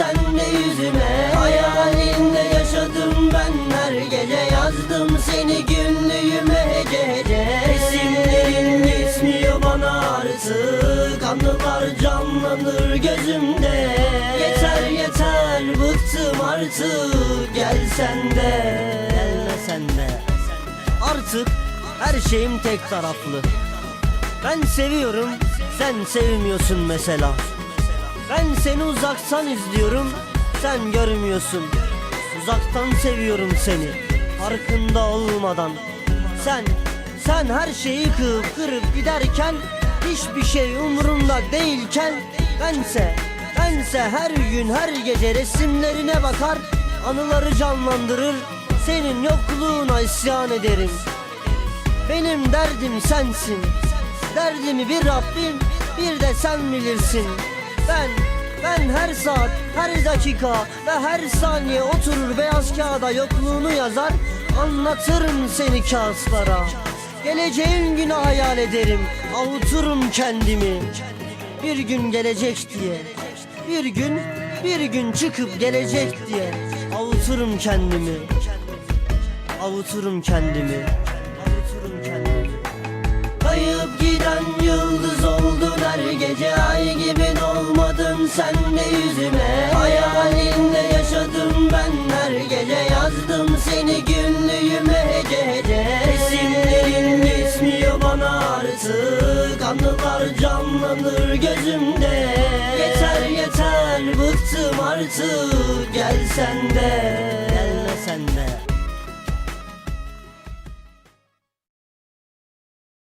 sen de yüzüme Hayalinde yaşadım ben. Her gece Yazdım seni günlüğüme hece hece Resimlerin geçmiyor bana artık. Anılar canlanır gözümde. Yeter yeter bıktım artık. Gelsen de Gelmesen de. Artık her şeyim tek taraflı. Ben seviyorum sen sevmiyorsun mesela. Ben seni uzaktan izliyorum sen görmüyorsun. Uzaktan seviyorum seni farkında olmadan. Sen sen her şeyi kırıp kırıp giderken Hiçbir şey umurumda değilken Bense bense her gün her gece resimlerine bakar Anıları canlandırır senin yokluğuna isyan ederim. Benim derdim sensin Derdimi bir Rabbim bir de sen bilirsin. Ben her saat, her dakika ve her saniye oturur beyaz kağıda yokluğunu yazar Anlatırım seni kağıtlara. Geleceğin günü hayal ederim Avuturum kendimi. Bir gün gelecek diye Bir gün, bir gün çıkıp gelecek diye Avuturum kendimi. Avuturum kendimi. Kayıp giden yıldız sen de yüzüme. Hayalinde yaşadım ben her gece Yazdım seni günlüğüme hece hece. Resimlerin geçmiyor bana artık Anılar canlanır gözümde. Yeter yeter bıktım artık Gel sen de Gelme sen de